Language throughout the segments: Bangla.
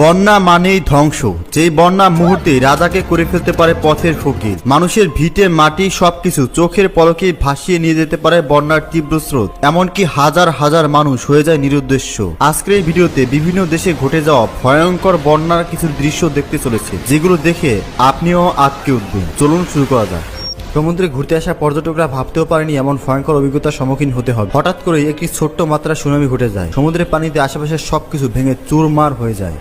বন্যা মানেই ধ্বংস। যেই বন্যা মুহূর্তে রাজাকে করে ফেলতে পারে পথের ফকির। মানুষের ভিটে, মাটি, সবকিছু চোখের পলকে ভাসিয়ে নিয়ে যেতে পারে বন্যার তীব্র স্রোত। এমনকি হাজার হাজার মানুষ হয়ে যায় নিরুদ্দেশ্য। আজকের এই ভিডিওতে বিভিন্ন দেশে ঘটে যাওয়া ভয়ঙ্কর বন্যার কিছু দৃশ্য দেখতে চলেছে, যেগুলো দেখে আপনিও আটকে উঠবেন। চলুন শুরু করা যাক। সমুদ্রে ঘুরতে আসা পর্যটকরা ভাবতেও পারেনি এমন ভয়ঙ্কর অভিজ্ঞতার সম্মুখীন হতে হবে। হঠাৎ করেই একটি ছোট্ট মাত্রা সুনামি ঘটে যায়। সমুদ্রের পানিতে আশেপাশের সবকিছু ভেঙে চুরমার হয়ে যায়।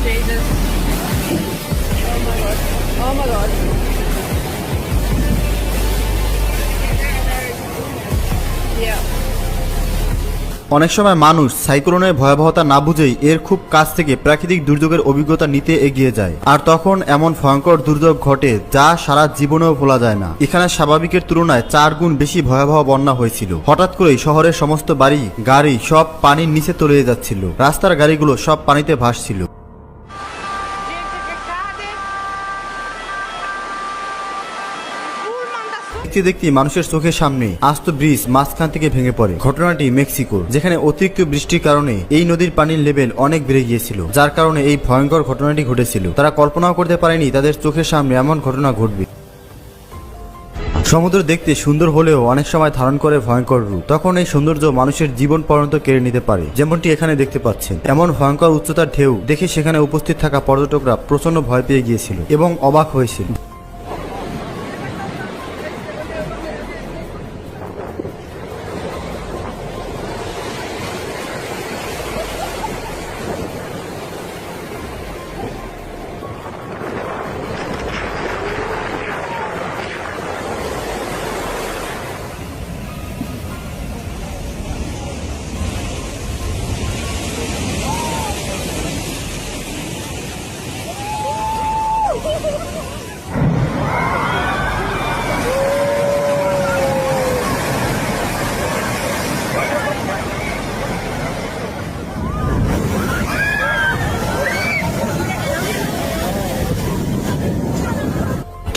Jesus. Oh, my God. Oh, my God. Yeah. অনেক সময় মানুষ সাইক্লোনের ভয়াবহতা না বুঝেই এর খুব কাছ থেকে প্রাকৃতিক দুর্যোগের অভিজ্ঞতা নিতে এগিয়ে যায় আর তখন এমন ভয়ঙ্কর দুর্যোগ ঘটে যা সারা জীবনেও ভোলা যায় না এখানে স্বাভাবিকের তুলনায় চার গুণ বেশি ভয়াবহ বন্যা হয়েছিল হঠাৎ করেই শহরের সমস্ত বাড়ি গাড়ি সব পানির নিচে তলিয়ে যাচ্ছিল রাস্তার গাড়িগুলো সব পানিতে ভাসছিল দেখতে দেখতে মানুষের চোখের সামনে আস্ত ব্রিজ মাঝখান থেকে ভেঙে পড়ে। ঘটনাটি মেক্সিকোর যেখানে অতিরিক্ত বৃষ্টির কারণে এই নদীর পানির লেভেল অনেক বেড়ে গিয়েছিল, যার কারণে এই ভয়ঙ্কর ঘটনাটি ঘটেছিল। তারা কল্পনাও করতে পারেনি তাদের চোখের সামনে এমন ঘটনা ঘটবে। সমুদ্র দেখতে সুন্দর হলেও অনেক সময় ধারণ করে ভয়ঙ্কর রূপ। তখন এই সৌন্দর্য মানুষের জীবন পর্যন্ত কেড়ে নিতে পারে, যেমনটি এখানে দেখতে পাচ্ছেন। এমন ভয়ঙ্কর উচ্চতার ঢেউ দেখে সেখানে উপস্থিত থাকা পর্যটকরা প্রচণ্ড ভয় পেয়ে গিয়েছিল এবং অবাক হয়েছিল।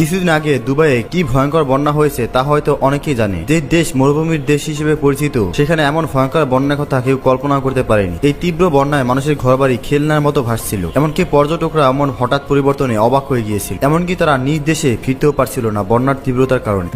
কিছুদিন আগে দুবাইয়ে কি ভয়ঙ্কর বন্যা হয়েছে তা হয়তো অনেকেই জানে। যে দেশ মরুভূমির দেশ হিসেবে পরিচিত, সেখানে এমন ভয়ঙ্কর বন্যার কথা কেউ কল্পনা করতে পারেনি। এই তীব্র বন্যায় মানুষের ঘরবাড়ি খেলনার মতো ভাসছিল, এমনকি পর্যটকরা এমন হঠাৎ পরিবর্তনে অবাক হয়ে গিয়েছিল। এমনকি তারা নিজ দেশে ফিরতেও পারছিল না বন্যার তীব্রতার কারণে।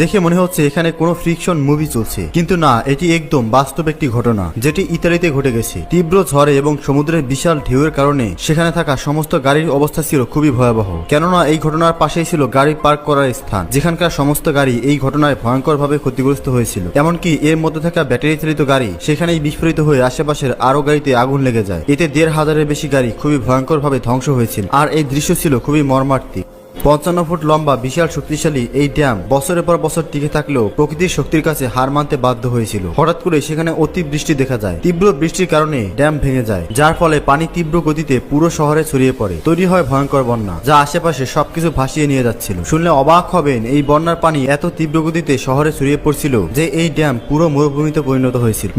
দেখে মনে হচ্ছে এখানে কোনো ফ্রিকশন মুভি চলছে। কিন্তু না, এটি একদম বাস্তব একটি ঘটনা, যেটি ইতালিতে ঘটে গেছে। তীব্র ঝড়ে এবং সমুদ্রের বিশাল ঢেউয়ের কারণে সেখানে থাকা সমস্ত গাড়ির অবস্থা ছিল খুবই ভয়াবহ। কেননা, এই ঘটনার পাশেই ছিল গাড়ি পার্ক করার স্থান, যেখানকার সমস্ত গাড়ি এই ঘটনায় ভয়ঙ্করভাবে ক্ষতিগ্রস্ত হয়েছিল। এমনকি এর মধ্যে থাকা ব্যাটারি চালিত গাড়ি সেখানেই বিস্ফোরিত হয়ে আশেপাশের আরও গাড়িতে আগুন লেগে যায়। এতে দেড় হাজারের বেশি গাড়ি খুবই ভয়ঙ্করভাবে ধ্বংস হয়েছিল, আর এই দৃশ্য ছিল খুবই মর্মার্থিক পঞ্চান্ন ফুট লম্বা, বিশাল শক্তিশালী এই ড্যাম বছরের পর বছর টিকে থাকলেও প্রকৃতির শক্তির কাছে হার মানতে বাধ্য হয়েছিল। হঠাৎ করে সেখানে অতি বৃষ্টি দেখা যায়। তীব্র বৃষ্টির কারণে ড্যাম ভেঙে যায়, যার ফলে পানি তীব্র গতিতে পুরো শহরে ছড়িয়ে পড়ে। তৈরি হয় ভয়ঙ্কর বন্যা, যা আশেপাশে সবকিছু ভাসিয়ে নিয়ে যাচ্ছিল। শুনলে অবাক হবেন, এই বন্যার পানি এত তীব্র গতিতে শহরে ছড়িয়ে পড়ছিল যে এই ড্যাম পুরো মরুভূমিতে পরিণত হয়েছিল।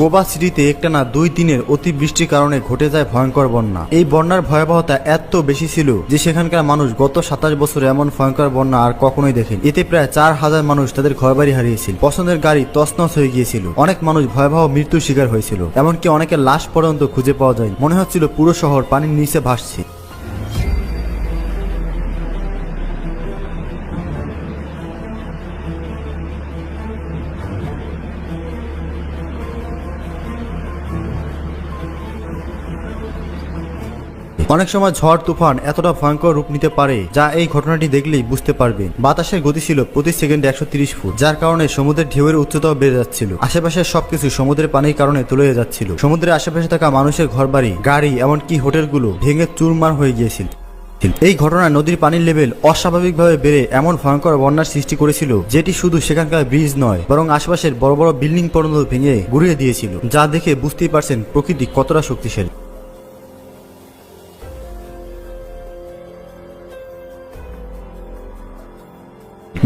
কোবা সিটিতে একটানা দুই দিনের অতিবৃষ্টির কারণে ঘটে যায় ভয়ঙ্কর বন্যা। এই বন্যার ভয়াবহতা এত বেশি ছিল যে সেখানকার মানুষ গত সাতাশ বছরে এমন ভয়ঙ্কর বন্যা আর কখনোই দেখেনি। এতে প্রায় চার হাজার মানুষ তাদের ঘরবাড়ি হারিয়েছিল। পছন্দের গাড়ি তছনছ হয়ে গিয়েছিল। অনেক মানুষ ভয়াবহ মৃত্যুর শিকার হয়েছিল। এমনকি অনেকের লাশ পর্যন্ত খুঁজে পাওয়া যায় মনে হচ্ছিল পুরো শহর পানির নিচে ভাসছে। অনেক সময় ঝড়, তুফান এতটা ভয়ঙ্কর রূপ নিতে পারে যা এই ঘটনাটি দেখলেই বুঝতে পারবে বাতাসের গতি ছিল প্রতি সেকেন্ডে একশো ফুট, যার কারণে সমুদ্রের ঢেউয়ের উচ্চতাও বেড়ে যাচ্ছিল। আশেপাশের সবকিছু সমুদ্রের পানির কারণে তুলে যাচ্ছিল। সমুদ্রের আশেপাশে থাকা মানুষের ঘরবাড়ি, গাড়ি, এমনকি হোটেলগুলো ভেঙে চুরমার হয়ে গিয়েছিল। এই ঘটনায় নদীর পানির লেভেল অস্বাভাবিকভাবে বেড়ে এমন ভয়ঙ্কর বন্যার সৃষ্টি করেছিল যেটি শুধু সেখানকার ব্রিজ নয়, বরং আশপাশের বড় বড় বিল্ডিং পর্যন্ত ভেঙে গুড়িয়ে দিয়েছিল, যা দেখে বুঝতেই পারছেন প্রকৃতি কতটা শক্তিশালী।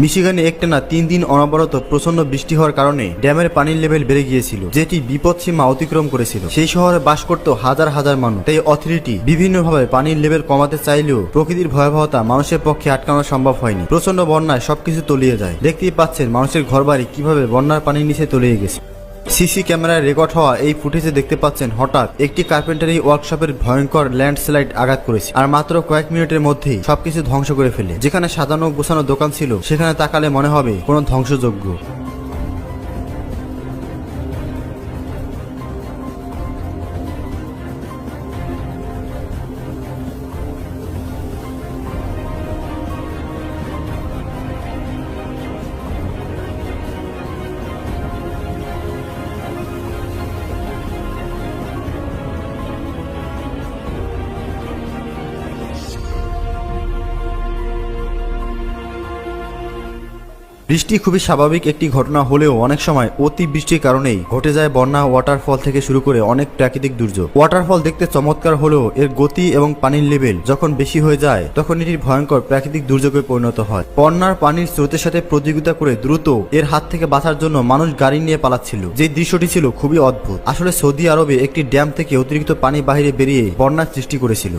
মিশিগানে একটানা তিন দিন অনবরত প্রচণ্ড বৃষ্টি হওয়ার কারণে ড্যামের পানির লেভেল বেড়ে গিয়েছিল, যেটি বিপদ সীমা অতিক্রম করেছিল। সেই শহরে বাস করত হাজার হাজার মানুষ। তাই অথরিটি বিভিন্নভাবে পানির লেভেল কমাতে চাইলেও প্রকৃতির ভয়াবহতা মানুষের পক্ষে আটকানো সম্ভব হয়নি। প্রচণ্ড বন্যায় সবকিছু তলিয়ে যায়। দেখতেই পাচ্ছেন মানুষের ঘরবাড়ি কীভাবে বন্যার পানির নিচে তলিয়ে গেছে। সিসি ক্যামেরায় রেকর্ড হওয়া এই ফুটেজে দেখতে পাচ্ছেন হঠাৎ একটি কার্পেন্টারি ওয়ার্কশপের ভয়ঙ্কর ল্যান্ডস্লাইড আঘাত করেছে, আর মাত্র কয়েক মিনিটের মধ্যেই সবকিছু ধ্বংস করে ফেলে। যেখানে সাজানো গোছানো দোকান ছিল, সেখানে তাকালে মনে হবে কোনো ধ্বংসযোগ্য। বৃষ্টি খুবই স্বাভাবিক একটি ঘটনা হলেও অনেক সময় অতি বৃষ্টির কারণেই ঘটে যায় বন্যা ওয়াটারফল থেকে শুরু করে অনেক প্রাকৃতিক দুর্যোগ। ওয়াটারফল দেখতে চমৎকার হলেও এর গতি এবং পানির লেভেল যখন বেশি হয়ে যায়, তখন এটি ভয়ঙ্কর প্রাকৃতিক দুর্যোগে পরিণত হয়। বন্যার পানির স্রোতের সাথে প্রতিযোগিতা করে দ্রুত এর হাত থেকে বাঁচার জন্য মানুষ গাড়ি নিয়ে পালাচ্ছিল। যে দৃশ্যটি ছিল খুবই অদ্ভুত। আসলে সৌদি আরবে একটি ড্যাম থেকে অতিরিক্ত পানি বাহিরে বেরিয়ে বন্যার সৃষ্টি করেছিল।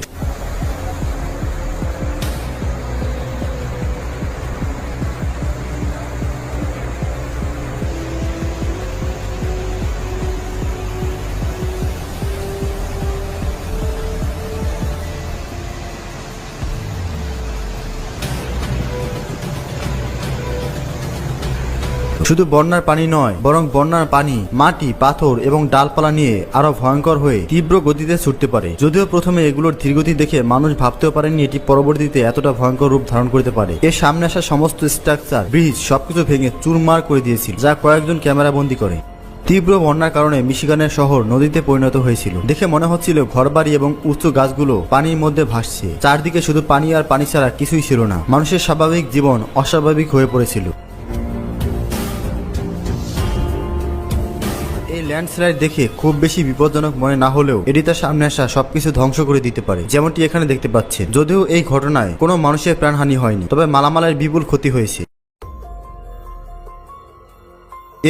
শুধু বন্যার পানি নয়, বরং বন্যার পানি, মাটি, পাথর এবং ডালপালা নিয়ে আরও ভয়ঙ্কর হয়ে তীব্র গতিতে ছুটতে পারে। যদিও প্রথমে এগুলোর ধীরগতি দেখে মানুষ ভাবতেও পারেনি এটি পরবর্তীতে এতটা ভয়ঙ্কর রূপ ধারণ করতে পারে। এর সামনে আসা সমস্ত স্ট্রাকচার, ব্রিজ সবকিছু ভেঙে চুরমার করে দিয়েছিল, যা কয়েকজন ক্যামেরা বন্দি করে। তীব্র বন্যার কারণে মিশিগানের শহর নদীতে পরিণত হয়েছিল। দেখে মনে হচ্ছিল ঘরবাড়ি এবং উঁচু গাছগুলো পানির মধ্যে ভাসছে। চারদিকে শুধু পানি আর পানি ছাড়া কিছুই ছিল না। মানুষের স্বাভাবিক জীবন অস্বাভাবিক হয়ে পড়েছিল। ল্যান্ডস্লাইড দেখে খুব বেশি বিপজ্জনক মনে না হলেও এটি তার সামনে আসা সবকিছু ধ্বংস করে দিতে পারে, যেমনটি এখানে দেখতে পাচ্ছেন। যদিও এই ঘটনায় কোনো মানুষের প্রাণহানি হয়নি, তবে মালামালের বিপুল ক্ষতি হয়েছে।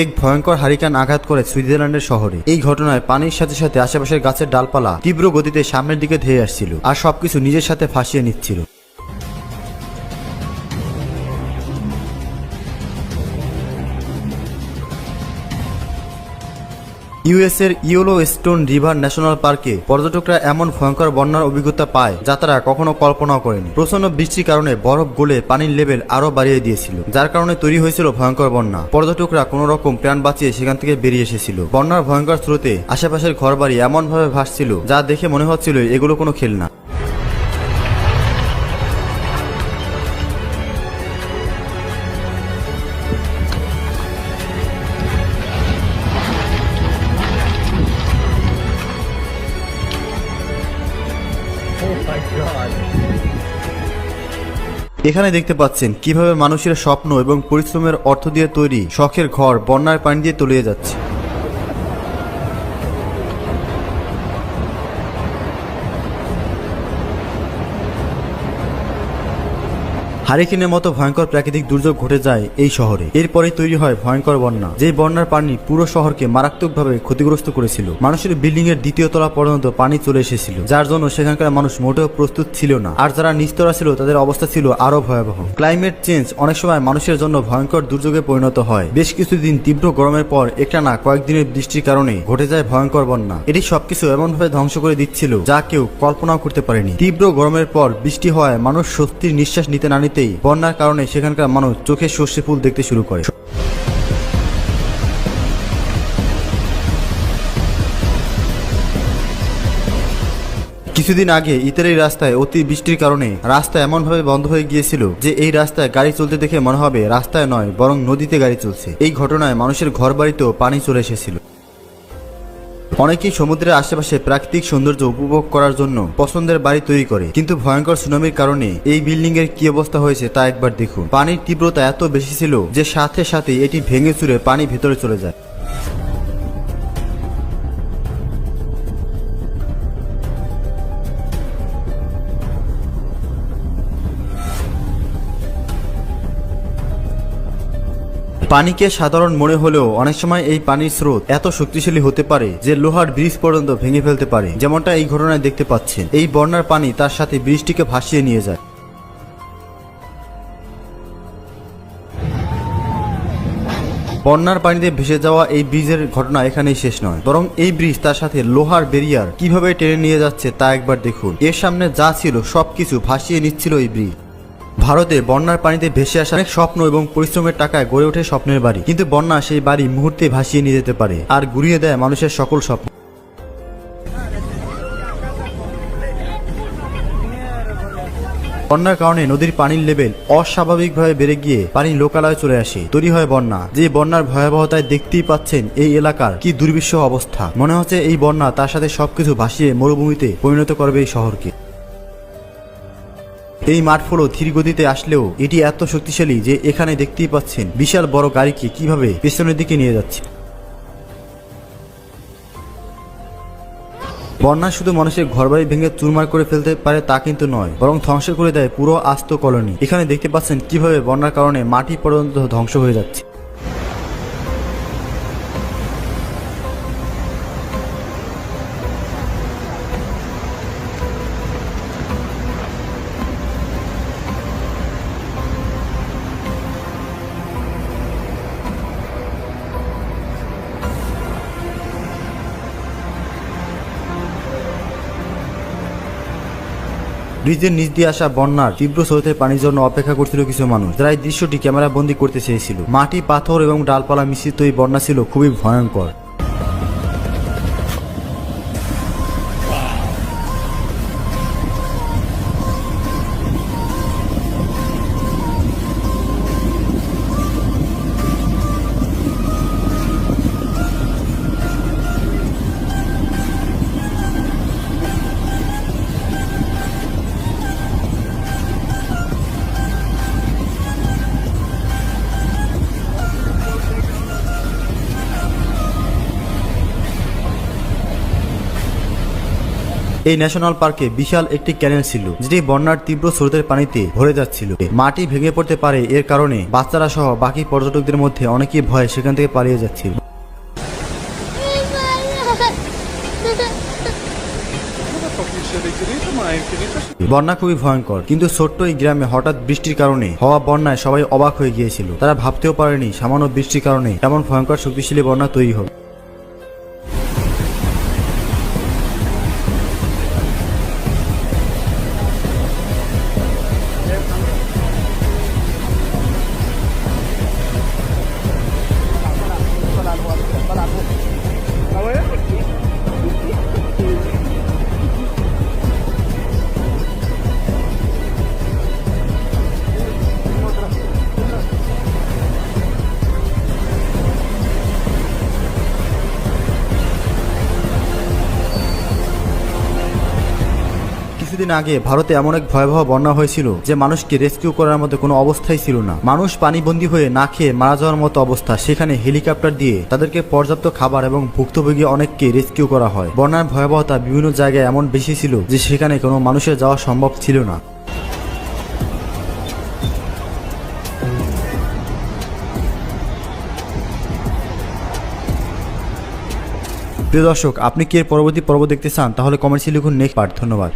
এক ভয়ঙ্কর হারিকান আঘাত করে সুইজারল্যান্ডের শহরে। এই ঘটনায় পানির সাথে সাথে আশেপাশের গাছের ডালপালা তীব্র গতিতে সামনের দিকে ধেয়ে আসছিল, আর সবকিছু নিজের সাথে ফাঁসিয়ে নিচ্ছিল। ইউএস এর ইয়েলো স্টোন রিভার ন্যাশনাল পার্কে পর্যটকরা এমন ভয়ঙ্কর বন্যার অভিজ্ঞতা পায় যা তারা কখনো কল্পনাও করেনি। প্রচণ্ড বৃষ্টির কারণে বরফ গলে পানির লেভেল আরও বাড়িয়ে দিয়েছিল, যার কারণে তৈরি হয়েছিল ভয়ঙ্কর বন্যা। পর্যটকরা কোনো রকম প্রাণ বাঁচিয়ে সেখান থেকে বেরিয়ে এসেছিল। বন্যার ভয়ঙ্কর স্রোতে আশেপাশের ঘরবাড়ি এমন ভাবে ভাসছিল যা দেখে মনে হচ্ছিল এগুলো কোনো খেলনা। এখানে দেখতে পাচ্ছেন কীভাবে মানুষের স্বপ্ন এবং পরিশ্রমের অর্থ দিয়ে তৈরি শখের ঘর, বন্যার পানি দিয়ে তলিয়ে যাচ্ছে। হারিকেনের মতো ভয়ঙ্কর প্রাকৃতিক দুর্যোগ ঘটে যায় এই শহরে। এরপরে তৈরি হয় ভয়ঙ্কর বন্যা। যেই বন্যার পানি পুরো শহরকে মারাত্মকভাবে ক্ষতিগ্রস্ত করেছিল। মানুষের বিল্ডিং এর দ্বিতীয় তলা পর্যন্ত পানি চলে এসেছিল, যার জন্য সেখানকার মানুষ মোটেও প্রস্তুত ছিল না। আর যারা নিস্তরা ছিল, তাদের অবস্থা ছিল আরও ভয়াবহ। ক্লাইমেট চেঞ্জ অনেক সময় মানুষের জন্য ভয়ঙ্কর দুর্যোগে পরিণত হয়। বেশ কিছুদিন তীব্র গরমের পর একটা না কয়েকদিনের বৃষ্টির কারণে ঘটে যায় ভয়ঙ্কর বন্যা। এটি সবকিছু এমনভাবে ধ্বংস করে দিচ্ছিল যা কেউ কল্পনাও করতে পারেনি। তীব্র গরমের পর বৃষ্টি হওয়ায় মানুষ স্বস্তির নিঃশ্বাস নিতে না নিতেই বন্যার কারণে সেখানকার মানুষ চোখে সর্ষে ফুল দেখতে শুরু করে। কিছুদিন আগে ইতালির রাস্তায় অতি বৃষ্টির কারণে রাস্তা এমনভাবে বন্ধ হয়ে গিয়েছিল যে এই রাস্তায় গাড়ি চলতে দেখে মনে হবে রাস্তায় নয়, বরং নদীতে গাড়ি চলছে। এই ঘটনায় মানুষের ঘর বাড়িতেও পানি চলে এসেছিল। অনেকেই সমুদ্রের আশেপাশে প্রাকৃতিক সৌন্দর্য উপভোগ করার জন্য পছন্দের বাড়ি তৈরি করে, কিন্তু ভয়ঙ্কর সুনামির কারণে এই বিল্ডিং এর কি অবস্থা হয়েছে তা একবার দেখুন। পানির তীব্রতা এত বেশি ছিল যে সাথে সাথে এটি ভেঙে চুরে পানি ভেতরে চলে যায়। পানিকে সাধারণ মনে হলেও অনেক সময় এই পানির স্রোত এত শক্তিশালী হতে পারে যে লোহার ব্রিজ পর্যন্ত ভেঙে ফেলতে পারে, যেমনটা এই ঘটনায় দেখতে পাচ্ছেন। এই বন্যার পানি তার সাথে ব্রিজটিকে ভাসিয়ে নিয়ে যায়। বন্যার পানিতে ভেসে যাওয়া এই ব্রিজের ঘটনা এখানেই শেষ নয়, বরং এই ব্রিজ তার সাথে লোহার বেরিয়ার কীভাবে টেনে নিয়ে যাচ্ছে তা একবার দেখুন। এর সামনে যা ছিল সবকিছু ভাসিয়ে নিচ্ছিল এই ব্রিজ। ভারতে বন্যার পানিতে ভেসে আসা অনেক স্বপ্ন এবং পরিশ্রমের টাকায় গড়ে ওঠে স্বপ্নের বাড়ি। কিন্তু বন্যা সেই বাড়ি মুহূর্তে ভাসিয়ে নিয়ে যেতে পারে আর গুড়িয়ে দেয় মানুষের সকল স্বপ্ন। বন্যার কারণে নদীর পানির লেভেল অস্বাভাবিকভাবে বেড়ে গিয়ে পানি লোকালয়ে চলে আসে। তৈরি হয় বন্যা। যে বন্যার ভয়াবহতায় দেখতেই পাচ্ছেন এই এলাকার কি দুর্বিশ্ব অবস্থা। মনে হচ্ছে এই বন্যা তার সাথে সবকিছু ভাসিয়ে মরুভূমিতে পরিণত করবে এই শহরকে। এই মাঠ ফলো ধীর গতিতে আসলেও এটি এত শক্তিশালী যে এখানে দেখতেই পাচ্ছেন বিশাল বড় গাড়িকে কীভাবে পেছনের দিকে নিয়ে যাচ্ছে। বন্যা শুধু মানুষের ঘরবাড়ি ভেঙে চুরমার করে ফেলতে পারে তা কিন্তু নয়, বরং ধ্বংস করে দেয় পুরো আস্ত কলোনি। এখানে দেখতে পাচ্ছেন কীভাবে বন্যার কারণে মাটি পর্যন্ত ধ্বংস হয়ে যাচ্ছে। ব্রিজের নিচ দিয়ে আসা বন্যার তীব্র স্রোতের পানির জন্য অপেক্ষা করছিল কিছু মানুষ, যারা এই দৃশ্যটি ক্যামেরা বন্দী করতে চেয়েছিল। মাটি, পাথর এবং ডালপালা মিশ্রিত এই বন্যা ছিল খুবই ভয়ঙ্কর। এই ন্যাশনাল পার্কে বিশাল একটি ক্যানেল ছিল, যেটি বন্যার তীব্র স্রোতের পানিতে ভরে যাচ্ছিল। মাটি ভেঙে পড়তে পারে এর কারণে বাচ্চারা সহ বাকি পর্যটকদের মধ্যে অনেকেই ভয়ে সেখান থেকে পালিয়ে যাচ্ছিল। বন্যা খুবই ভয়ঙ্কর, কিন্তু ছোট্ট এই গ্রামে হঠাৎ বৃষ্টির কারণে হওয়া বন্যায় সবাই অবাক হয়ে গিয়েছিল। তারা ভাবতেও পারেনি সামান্য বৃষ্টির কারণে এমন ভয়ঙ্কর শক্তিশালী বন্যা তৈরি হবে কিছুদিন আগে ভারতে এমন এক ভয়াবহ বন্যা হয়েছিল যে মানুষকে রেস্কিউ করার মতো কোনো অবস্থাই ছিল না। মানুষ পানিবন্দী হয়ে না খেয়ে মারা যাওয়ার মতো অবস্থা। সেখানে হেলিকপ্টার দিয়ে তাদেরকে পর্যাপ্ত খাবার এবং ভুক্তভোগী অনেককে রেস্কিউ করা হয়। বন্যার ভয়াবহতা বিভিন্ন জায়গায় এমন বেশি ছিল যে সেখানে কোনো মানুষের যাওয়া সম্ভব ছিল না। প্রিয় দর্শক, আপনি কি এর পরবর্তী পর্ব দেখতে চান? তাহলে কমেন্টসে লিখুন নেক্সট পার্ট। ধন্যবাদ।